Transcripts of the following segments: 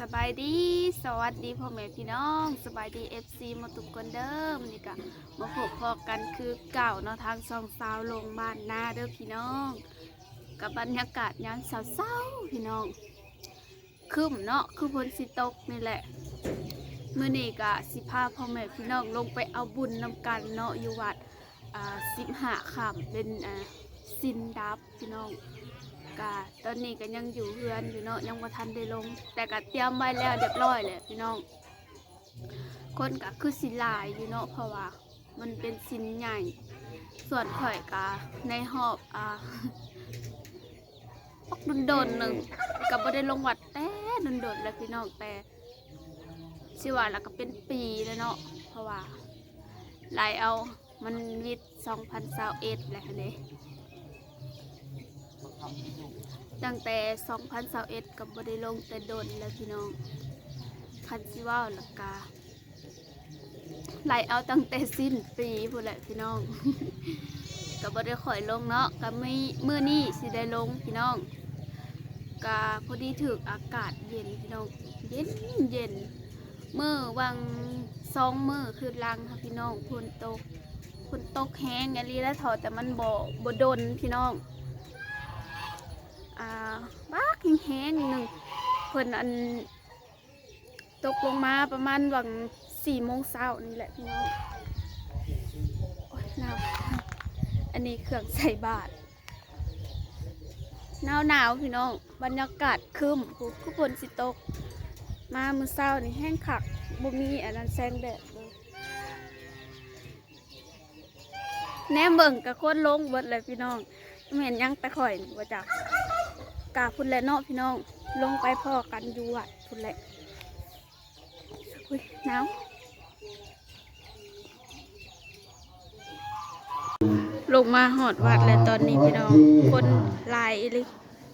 สบายดีสวัสดีพ่อแม่พี่น้องสบายดี FC มาตุกคนเดิมนี่กะมาพบพอกันคือเก่าเนาะทางซองสาวลงบ้านนาเด้อพี่น้อง กับบรรยากาศยามเศร้าๆพี่น้องคืมเนาะคือพนสิตกนี่แหละเมื้อนี้กะสิพาพ่อแม่พี่น้องลงไปเอาบุญนำกันเนาะอยู่วัดอ่าสิบห้าค่ำเป็นอ่าสินดับพี่น้อง กะตอนนี้ก็ยังอยู่เฮือนอยู่เนาะยังบ่ทันได้ลง แต่ก็เตรียมไว้แล้วเรียบร้อยเลยพี่น้อง คนก็คือสิลายอยู่เนาะเพราะว่า มันเป็นสินใหญ่ ส่วนข่อยกะในหอบอ่าปักโดนๆหนึ่งก็บ่ได้ลงวัดแต่โดนๆแล้วพี่น้องแต่สิว่าแล้วก็เป็นปีแล้วเนาะเพราะว่าหลายเอามันวิทย์2021แหละเด้ ตั้งแต่ 2021กับบได้ลงแต่โดนแล้วพี่น้องคันสิว่าหลักกาไหลเอาตั้งแต่สิ้นปีพูดแหละพี่น้องกับบได้ข่อยลงเนาะกับไม่เมื่อนี้สิได้ลงพี่น้องกาพอดีถึกอากาศเย็นพี่น้องเย็นเย็นเมื่อวังสองมือคือลังค่ะพี่น้องฝนตกฝนตกแห้งอันนี้แล้วถอดแต่มันบ่บ่ดนพี่น้อง อ่าบ้ากแห้งหนึ่งเพิ่นอัน ตกลงมาประมาณหวังสี่โมงเช้านี่แหละพี่น้องหนาวอันนี้เครื่องใส่บาทหนาวหนาวพี่น้อง บรรยากาศคึมผู้ผู้คนสิตก มามือเช้านี่แห้งขักบ่มีอันนั้นแสงแดดเลยแนมเบิ่งกับคนลงเบิดเลยพี่น้องไม่เห็นยังตะข่อยนี่จัก กาพุ่นแหละเนาะพี่น้อง ลงไปพ่อกันอยู่วัดพุ่นแหละอุ้ยหนาวลงมาหอดวัดแล้วตอนนี้พี่น้อง คนหลายอีหลิ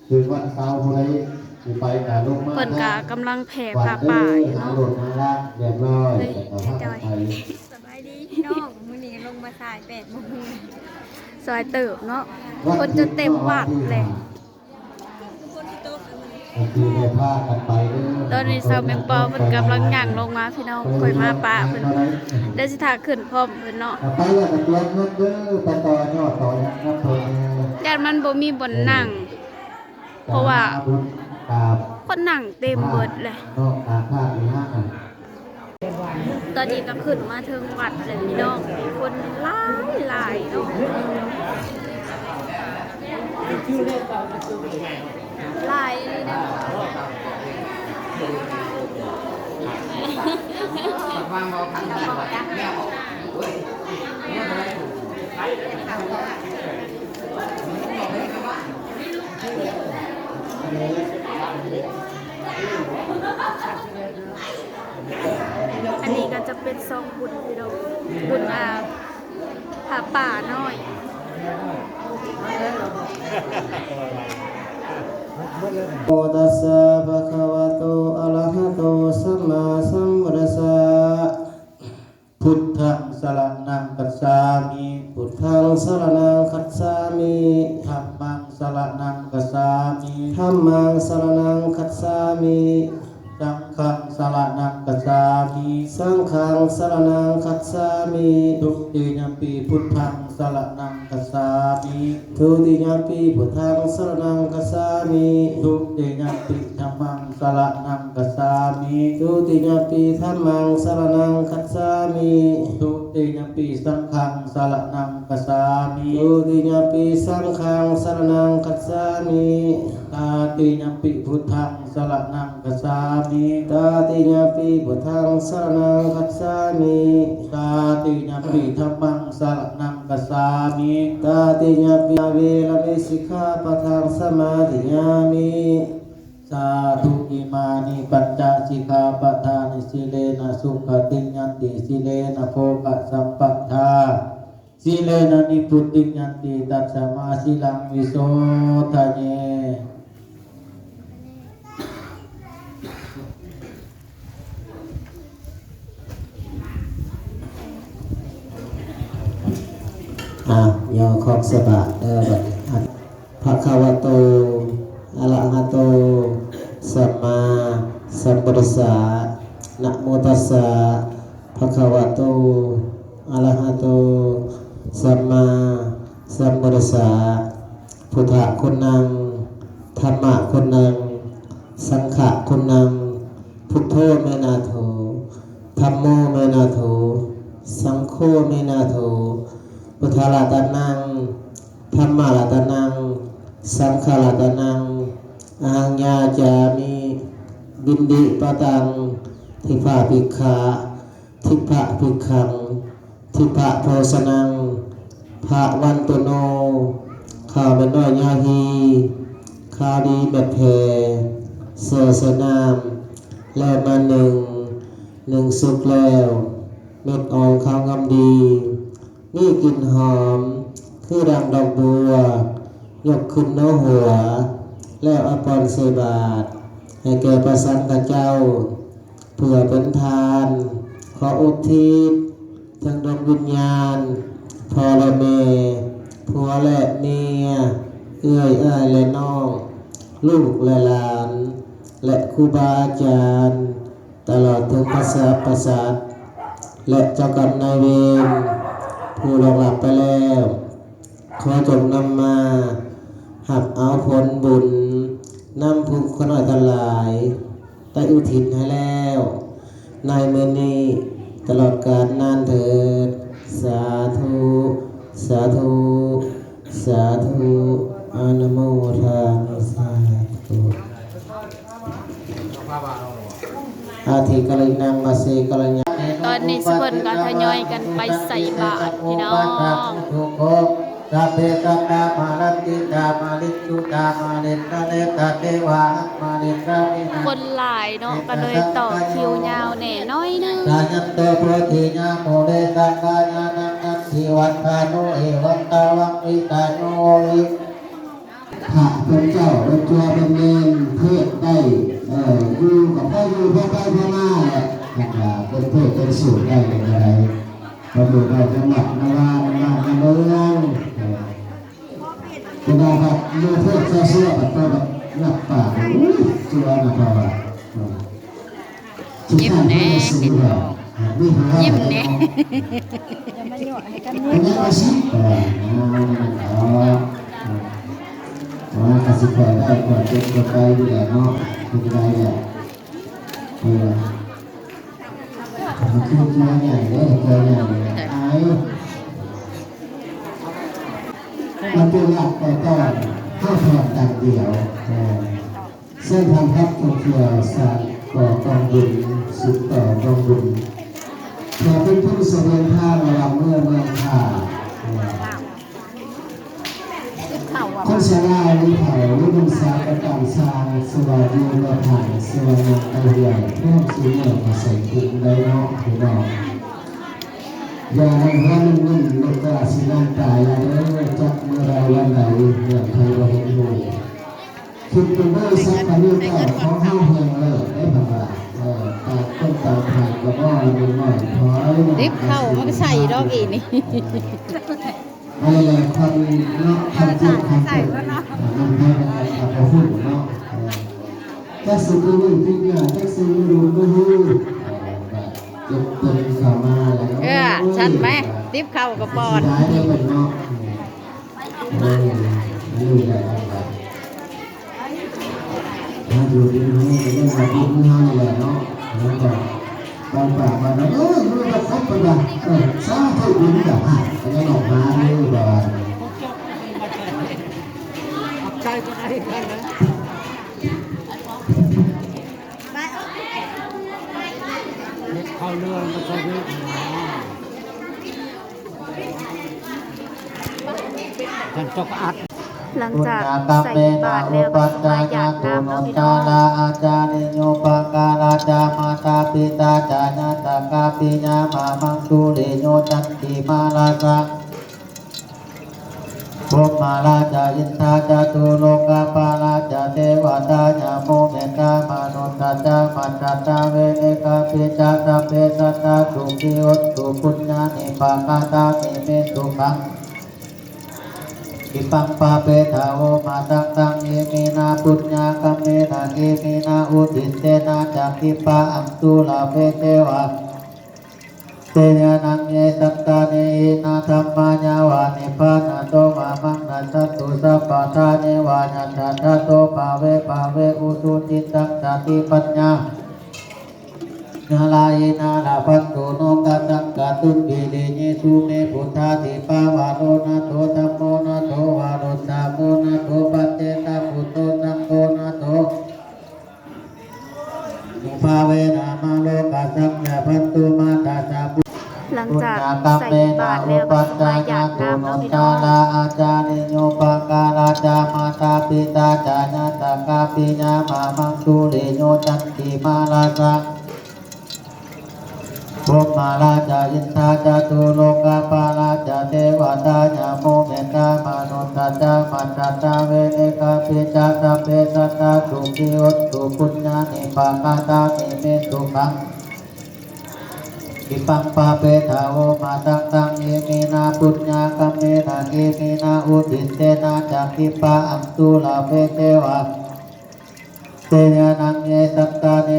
คือวันเสาร์คนนี้สิไปกาลงมาเพิ่นกากำลังแผ่ผ้าป่าอยู่หาเนาะรถมาละเรียบร้อยเฮ้ยแต่ก็จอยพักไปสบายดีพี่น้องมื้อนี้ลงมาสายแปดโมงซอยเติบเนาะคนจะเต็มวัดเลยคนที่โต๊ะกันเลยก็คือได้พากันไปเด้อตอนนี้สาวแมงปอเพิ่นกำลังย่างลงมาพี่น้องคอยมาป่าเพิ่นได้สิทาขึ้นพร้อมเพิ่นเนาะไปแล้วก็เตรียมเงินเด้อไปต่อยอดต่อยังครับเพิ่นญาติมันบ่มีบนนั่ง เพราะว่ากราบคนนั่งเต็มเบิดเลยนอกกราบพระอีห้าตอนนี้ก็ขึ้นมาถึงวัดเลยพี่น้องคนหลายหลายเนาะ หลายเลยนะอันนี้ก็จะเป็นซองบุญพี่น้องบุญอาผาป่าน้อย โมตัสสะภะคะวะโตอะระหะโตสัมมาสัมพุทธัสสะพุทธังสรณังคัจฉามิพุทธังสรณังคัจฉามิธัมมังสรณังคัจฉามิธัมมังสรณังคัจฉามิสังฆังสรณังคัจฉามิสังฆังสรณังคัจฉามิทุกติยมปีพุทธังสรณัง คัจฉามิทุติยมปีพุทธังสรณังคัจฉามิทุติยมปีธัมมังสรณังคัจฉามิทุติยมปีธัมมังสรณังคัจฉามิทุติยมปีสังฆังสรณังคัจฉามิทุติยมปีสังฆังสรณังคัจฉามิตาติยมปีพุทธังสรณังคัจฉามิตาติยมปีพุทธังสรณังคัจฉามิตาติยมปีธัมมังสรณัง คัสสามิตาติยมปีเวลมิสิกขาปะทังสมาธิยามิสาธุอิมานิปัญจสิกขาปทานิสิเลนะสุขติญญันติสิเลนะโภกสัมปัฏฐาสิเลนะนิพุติยันติตัสสมาสิลังวิโสทะเย อะยอขอบสบะเด้อบัดนี้อะภะคะวะโตอะระหะโตสัมมาสัมพุทธัสสะนะโมตัสสะภะคะวะโตอะระหะโตสัมมาสัมพุทธัสสะพุทธะคุณนังธรรมะคุณนัง สังขะคุณนัง พุทโธเมนาโถธัมโมเมนาโถสังโฆเมนาโถ พุทธาลาตานังธรรมาลาตานัง สังฆาลาตานังอาหังยาจามิบินดิปตัง ทิภาภิกขาทิภะภิกขัง ทิภะโพสนังภะวันตุโน ข้าเป็นน้อยยาฮีข้าดีแบบเพเสสนามแล้วมาหนึ่ง หนึ่งสุกแล้ว เม็ดอองข้าวงำดี มีกลิ่นหอม คือดังดอกบัว ยกขึ้นโน้หัว แล้วอปอนเซบาท ให้แก่ประสันกับเจ้า เพื่อเป็นทาน ขออุทิศทั้งดวงวิญญาณพอละแม่ผัวและเมีย เอื้อยอ้ายและน้อง ลูกและหลาน และครูบาอาจารย์ ตลอดถึงภาษาประสาทและเจ้ากรรมนายเวร ผู้ลงหลับไปแล้ว ขอจงนำมาหับเอาผลบุญนำภูมิขน้อยทั้งหลายได้อุทิศให้แล้ว ในเมื่อนี้ตลอดกาลนานเถิด สาธุ สาธุ สาธุอนุโมทามิสาธุอาทิกัลยนังมาเสกัลยา ตอนนี้สุพิ่นก็ทยอยกันไปใส่บาตรพี่น้องทุกโคกาเปกาตามาลติกามาลิตุกามาเลกาเลกาเทวามาเลกาเคนหลายเนาะก็เลยต่อคิวยาวแน่น้อยนึงกายันโตโพธิญาโมเลกังกาญานังนันทิวัฏฐาโนเอวัตตาวังวิตาโนุวิพระเป็นเจ้าเป็นตัวเป็นเนรเทศได้เอ่ออยู่กับพ่ออยู่พ่อไปพ่อมา นะครับเป็นเทศเป็นสูตรได้อย่างไรพอดูไปจังหวัดนราธิวาสนเมืองเอ่อเป็นไงครับยูเทศเสื้อแบบตัวแบบหนักปาอุ้ยจัวนะครับยิ้มแน่ยิ้มแน่จะมาหยอดให้กันอันนี้ก็สิเอออ๋ออ๋อกสิกรได้ก่อนเป็นตัวไปดูแลเนาะเป็นไรเนี่ย เออมันคือตัวใหญ่เลยตัวใหญ่ไอ้มันเป็นหลักแต่ต้นเข้าแทนตังเดียวเออเส้นทางพัดท่องเที่ยวสร้างก่อกองบุญสุดต่อกองบุญขอเป็นผู้เสด็จทางระหว่างเมื่อเมืองข่าเข่าอะคนสลายวิเผาวิบุญ สาประการสร้างสวัสดีประผ่านสวรรค์ไอเดียเพื่อสีเหนือมาใส่ถุงได้เนาะพี่น้องอย่าให้ว่านุ่มนุ่มลูกกาสินานตายแล้วจักเมื่อไรวันไหนเรื่องใครว่าเห็นหูคิดเป็นได้สักปนิดเจ้าของห้าเพียงเลยได้ผ่านเออตาต้นตาผ่านก็บ่อนหน่อยพอดิบเข้ามันใส่ดอกอีนี่อะไรเลยคนเนาะคนเจ็บคนเจ็บมันให้เนอะ กับเขาพูดเนาะถ้าสิ่งที่ไม่ที่เนี่ยถ้าสิ่งที่รู้ก็รู้จ็บเป็นเข้ามาแล้วเออชันไหมดิบเข้ากับปอดได้ได้เป็นเนาะเออนี่แหละถ้าอยู่ดีนี่เรื่องแบบนี้นี่แหละเนาะแล้วก็บางปากมาเออรู้ว่าครบไปละเออสาธุบุญกับบอะแล้วออกมาเลยแบบ เข้าเรื่องมันก็เรื่องฉันต้องอัดหลังจากใส่บาตรแล้วก็มาหยาดน้ำเนาะพี่น้องลาอาจารย์โยปังกาลาจามาตาปิตาจานาตากาปิญามามังสุเดโยจันติมาลาสัง พรหมาลาจาอินทาจาตุโลกาปาลาจาเทวตาญาโมเมตตามนุตตาจามัจจตาเวเอกาปิจาตาเปสัตตาสุขิวัตถุปุญญานิปากาตาเมเมตุขังอิปังปาเปทาโอมาตังตังเอเมนาปุญญากัมเมนาเอเมนาอุทิเตนาจักขิปะอังตุลาเปเทวะ เตยานังเยสัตตาเนนาธรรมญาวานิพานาโตมามังนาสัตตุสัพพทาเนวานันทตโตภาเวภาเวอุสุจิตังสติปัญญานาลายนาลาภัตโตโนกัสสังกาตุติเลเยสุเมพุทธาติปาวาโรนาโตธัมโมนโตวาโรสาโมนาโตปัจเจตาพุทโต ภาเวนามาโลกัสสัมยาพันตุมาตาสาบุหลังจากใส่บาตรแล้วก็ฏมาจาหยานาดน้ำโนเนาะพี่ตาน้องลาอาจาริโยปการาจามาตาปิตาจานาตากาปิญามามังสุริโยจันติมาลาสัง พุทมาลาจายินทาจาตุโลกาปาลาจาเทวตาญาโมเมตามานุตตาจามัจจตาเวเนกาปิจาตาเปสตตาสุขิโอตตุปุญญานิปากาตานิเมสุขังอิปังปาเปทาโอมาตังตังเอเมนาปุญญากัมเมนาเอเมนาอุทิเตนาจักขิปะอังตุลาเปเทวะเตยานังเยสัตตาเน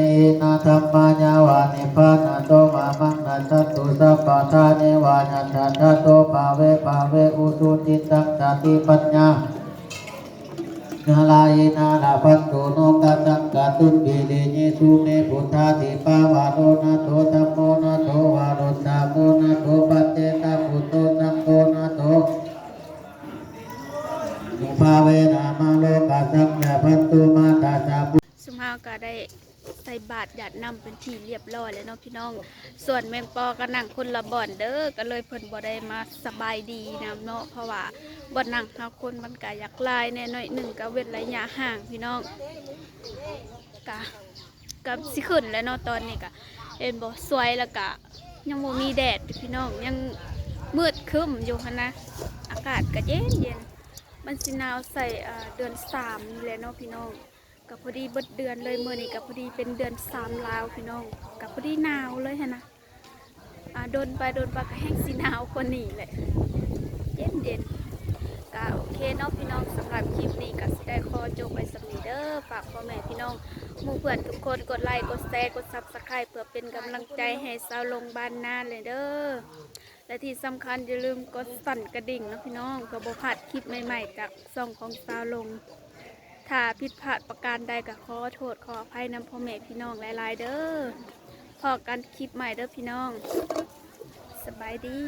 นาธรรมญาวานิพานาโต มามังนาสัตตุสัพพะทาเนวานันทตโตภาเวภาเวอุสุจิตังสติปัญญานาลายนาลาภัตโตโนกัสสังกาตุปิเลเยสุเมพุทธาติปาวาโรนาโตธัมโมนาโตวาโรสาโมนาโตปัจเจตาพุทโตสังโฆนาโตนุภาเวนามาโลกัสสังยาพันตุมาตาสาปุสุมเฮาก็ได้ใส่บาตรหยาดน้ำเป็นที่เรียบร้อยแล้วเนาะพี่น้อง ส่วนแมงปอก็นั่งคนละบ่อนเด้อก็เลยเพิ่นบ่ได้มาสบายดีนะเนาะเพราะว่าบ่นั่งเฮาคนมันก็อยากลายแน่หน่อยหนึ่งก็เว้นระยะห่างพี่น้องก็กับสิขึ้นแล้วเนาะตอนนี้ก็เห็นบ่สวยแล้วก็ยังบ่มีแดดพี่น้องยังมืดครึ้มอยู่นนะ อากาศก็เย็นเย็นมันสิหนาวใส่เดือนสามนี่แหละเนาะพี่น้อง กับพอดีเบิดเดือนเลยเมื่อนี้กับพอดีเป็นเดือนสามลาวพี่น้องกับพอดีหนาวเลยฮะนะอ่าโดนไปโดนไปก็แห้งสีหนาวกว่านี้แหละเย็นเย็นก็โอเคเนาะพี่น้องสำหรับคลิปนี้ก็สิได้ขอจบไปสำนีเดอ้อฝากพ่อแม่พี่น้องหมู่เพื่อนทุกคนกดไลค์กดแชร์กดซับสไครป์เพื่อเป็นกำลังใจให้สาวลงบ้านนาเลยเด้อและที่สำคัญอย่าลืมกดสั่นกระดิ่งนะพี่น้องเพื่อบ่พลาดคลิปใหม่ๆจากช่องของสาวลง ถ้าผิดพลาดประการใดก็ขอโทษขออภัยนำพ่อแม่พี่น้องหลายๆ เด้อพอกันคลิปใหม่เด้อพี่น้อง สบายดี